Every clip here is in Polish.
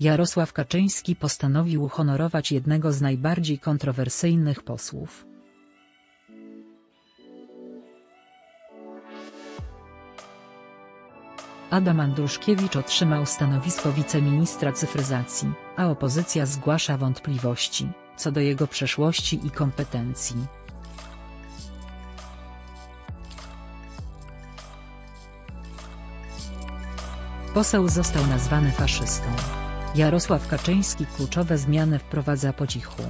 Jarosław Kaczyński postanowił uhonorować jednego z najbardziej kontrowersyjnych posłów. Adam Andruszkiewicz otrzymał stanowisko wiceministra cyfryzacji, a opozycja zgłasza wątpliwości, co do jego przeszłości i kompetencji. Poseł został nazwany faszystą. Jarosław Kaczyński kluczowe zmiany wprowadza po cichu.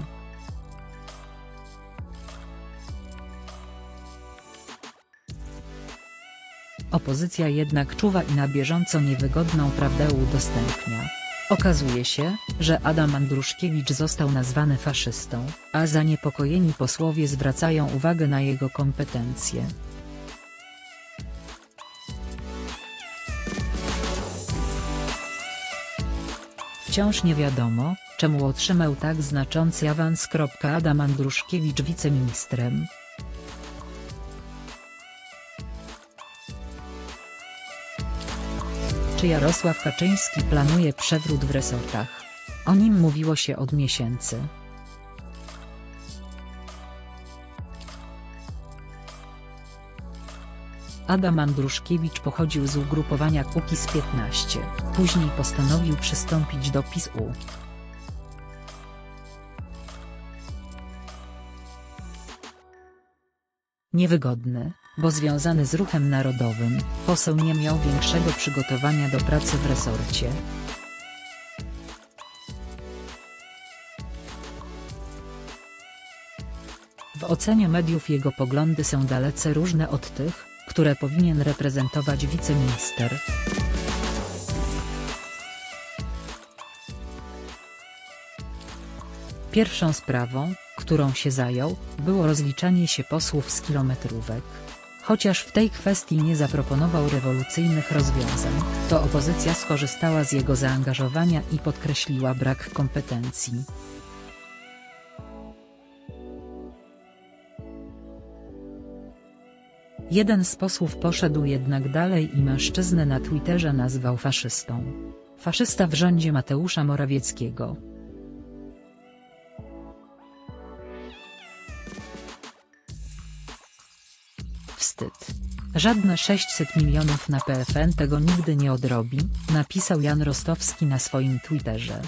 Opozycja jednak czuwa i na bieżąco niewygodną prawdę udostępnia. Okazuje się, że Adam Andruszkiewicz został nazwany faszystą, a zaniepokojeni posłowie zwracają uwagę na jego kompetencje. Wciąż nie wiadomo, czemu otrzymał tak znaczący awans. Adam Andruszkiewicz wiceministrem. Czy Jarosław Kaczyński planuje przewrót w resortach? O nim mówiło się od miesięcy. Adam Andruszkiewicz pochodził z ugrupowania Kukiz 15, później postanowił przystąpić do PiS-u. Niewygodny, bo związany z ruchem narodowym, poseł nie miał większego przygotowania do pracy w resorcie. W ocenie mediów jego poglądy są dalece różne od tych, które powinien reprezentować wiceminister. Pierwszą sprawą, którą się zajął, było rozliczanie się posłów z kilometrówek. Chociaż w tej kwestii nie zaproponował rewolucyjnych rozwiązań, to opozycja skorzystała z jego zaangażowania i podkreśliła brak kompetencji. Jeden z posłów poszedł jednak dalej i mężczyznę na Twitterze nazwał faszystą. Faszysta w rządzie Mateusza Morawieckiego. Wstyd. Żadne 600 milionów na PFN tego nigdy nie odrobi, napisał Jan Rostowski na swoim Twitterze.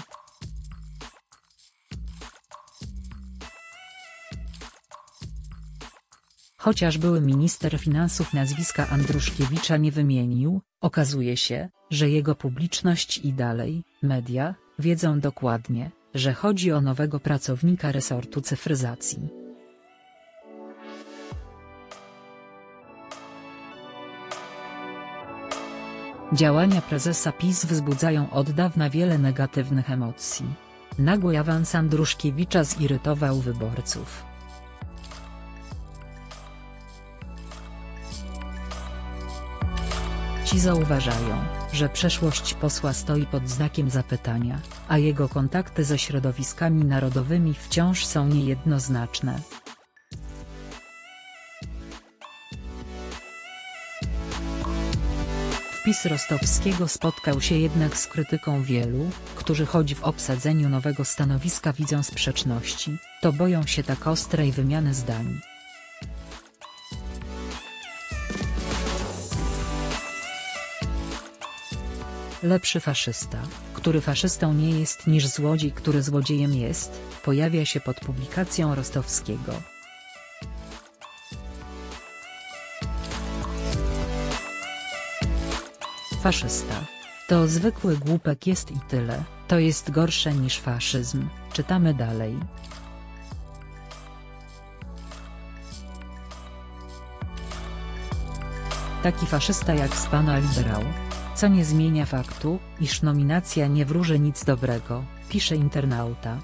Chociaż były minister finansów nazwiska Andruszkiewicza nie wymienił, okazuje się, że jego publiczność i dalej, media, wiedzą dokładnie, że chodzi o nowego pracownika resortu cyfryzacji. Działania prezesa PiS wzbudzają od dawna wiele negatywnych emocji. Nagły awans Andruszkiewicza zirytował wyborców. Ci zauważają, że przeszłość posła stoi pod znakiem zapytania, a jego kontakty ze środowiskami narodowymi wciąż są niejednoznaczne. Wpis Rostowskiego spotkał się jednak z krytyką wielu, którzy choć w obsadzeniu nowego stanowiska widzą sprzeczności, to boją się tak ostrej wymiany zdań. Lepszy faszysta, który faszystą nie jest niż złodziej który złodziejem jest, pojawia się pod publikacją Rostowskiego. Faszysta. To zwykły głupek jest i tyle, to jest gorsze niż faszyzm, czytamy dalej. Taki faszysta jak z pana liberał, co nie zmienia faktu, iż nominacja nie wróży nic dobrego, pisze internauta.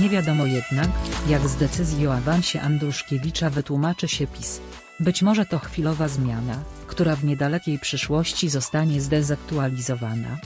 Nie wiadomo jednak, jak z decyzji o awansie Andruszkiewicza wytłumaczy się PiS. Być może to chwilowa zmiana, która w niedalekiej przyszłości zostanie zdezaktualizowana.